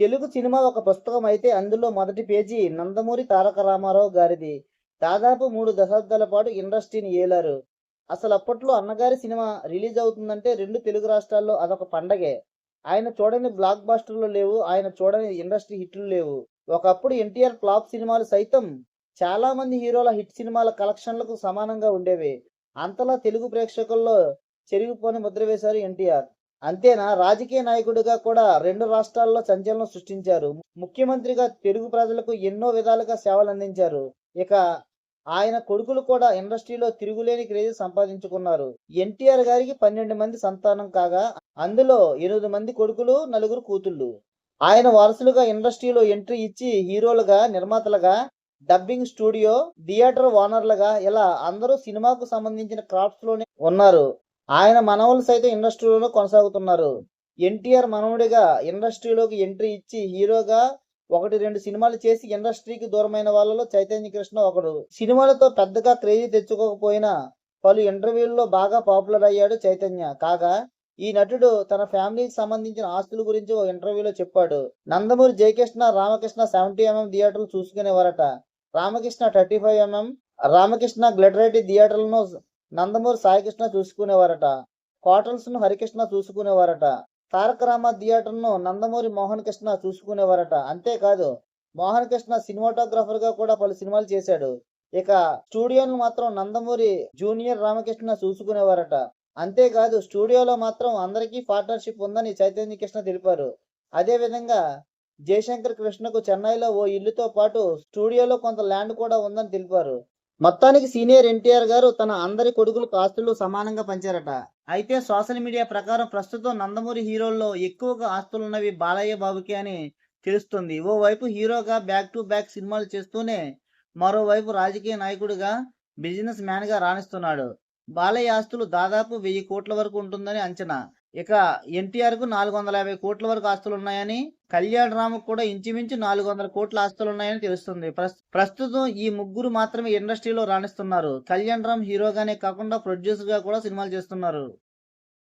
Telugu cinema ఒక పుస్తకం అయితే అందులో మొదటి పేజీ నందమూరి తారక రామారావు గారిది. దాదాపు మూడు దశాబ్దాల పాటు ఇండస్ట్రీని ఏలారు. అసలు అప్పట్లో అన్నగారి సినిమా రిలీజ్ అవుతుందంటే రెండు తెలుగు రాష్ట్రాల్లో అదొక పండగే. ఆయన చూడని బ్లాక్ బాస్టర్లు లేవు ఆయన చూడని ఇండస్ట్రీ హిట్లు లేవు. ఒకప్పుడు ఎన్టీఆర్ ఫ్లాప్ సినిమాలు సైతం చాలా మంది హీరోల హిట్ సినిమాల కలెక్షన్లకు సమానంగా ఉండేవి. అంతలా తెలుగు ప్రేక్షకుల్లో చెరిగిపోని ముద్ర వేశారు ఎన్టీఆర్. అంతేనా? రాజకీయ నాయకుడిగా కూడా రెండు రాష్ట్రాల్లో సంచలనం సృష్టించారు. ముఖ్యమంత్రిగా తెలుగు ప్రజలకు ఎన్నో విధాలుగా సేవలు అందించారు. ఇక ఆయన కొడుకులు కూడా ఇండస్ట్రీలో తిరుగులేని క్రేజ్ సంపాదించుకున్నారు. ఎన్టీఆర్ గారికి పన్నెండు మంది సంతానం కాగా అందులో ఎనిమిది మంది కొడుకులు నలుగురు కూతుళ్ళు. ఆయన వారసులుగా ఇండస్ట్రీలో ఎంట్రీ ఇచ్చి హీరోలుగా నిర్మాతలుగా డబ్బింగ్ స్టూడియో థియేటర్ ఓనర్లుగా ఇలా అందరూ సినిమాకు సంబంధించిన క్రాఫ్ట్స్లోనే ఉన్నారు. ఆయన మనవలు సైతం ఇండస్ట్రీలో కొనసాగుతున్నారు. ఎన్టీఆర్ మనవుడిగా ఇండస్ట్రీలోకి ఎంట్రీ ఇచ్చి హీరోగా ఒకటి రెండు సినిమాలు చేసి ఇండస్ట్రీకి దూరమైన వాళ్ళలో చైతన్య కృష్ణ ఒకడు. సినిమాలతో పెద్దగా క్రేజీ తెచ్చుకోకపోయినా పలు ఇంటర్వ్యూల్లో బాగా పాపులర్ అయ్యాడు చైతన్య. కాగా ఈ నటుడు తన ఫ్యామిలీకి సంబంధించిన ఆస్తుల గురించి ఓ ఇంటర్వ్యూలో చెప్పాడు. నందమూరి జయకృష్ణ రామకృష్ణ సెవెంటీ ఎంఎం థియేటర్లు చూసుకునేవారట. Ramakrishna thirty five MM Ramakrishna గ్లెటరైటీ థియేటర్లను నందమూరి సాయికృష్ణ చూసుకునేవారట. క్వార్టర్స్ను హరికృష్ణ చూసుకునేవారట. తారక రామ థియేటర్ను నందమూరి మోహన్ కృష్ణ చూసుకునేవారట. అంతేకాదు మోహన్ కృష్ణ సినిమాటోగ్రాఫర్గా కూడా పలు సినిమాలు చేశాడు. ఇక స్టూడియోను మాత్రం నందమూరి జూనియర్ రామకృష్ణ చూసుకునేవారట. అంతేకాదు స్టూడియోలో మాత్రం అందరికీ పార్ట్నర్షిప్ ఉందని చైతన్య కృష్ణ తెలిపారు. అదే విధంగా జయశంకర్ కృష్ణకు చెన్నైలో ఓ ఇల్లుతో పాటు స్టూడియోలో కొంత ల్యాండ్ కూడా ఉందని తెలిపారు. మొత్తానికి సీనియర్ ఎన్టీఆర్ గారు తన అందరి కొడుకులకు ఆస్తులు సమానంగా పంచారట. అయితే సోషల్ మీడియా ప్రకారం ప్రస్తుతం నందమూరి హీరోల్లో ఎక్కువగా ఆస్తులున్నవి బాలయ్య బాబుకి అని తెలుస్తుంది. ఓవైపు హీరోగా బ్యాక్ టు బ్యాక్ సినిమాలు చేస్తూనే మరోవైపు రాజకీయ నాయకుడిగా బిజినెస్ మ్యాన్గా రాణిస్తున్నాడు. బాలయ్య ఆస్తులు దాదాపు వెయ్యి కోట్ల వరకు ఉంటుందని అంచనా. ఇక ఎన్టీఆర్కు నాలుగు వందల యాభై కోట్ల వరకు ఆస్తులు ఉన్నాయని కళ్యాణ్ రామ్కు కూడా ఇంచుమించు నాలుగు వందల కోట్ల ఆస్తులు ఉన్నాయని తెలుస్తుంది ప్రస్తుతం ఈ ముగ్గురు మాత్రమే ఇండస్ట్రీలో రాణిస్తున్నారు. కళ్యాణ్ రామ్ హీరోగానే కాకుండా ప్రొడ్యూసర్గా కూడా సినిమాలు చేస్తున్నారు.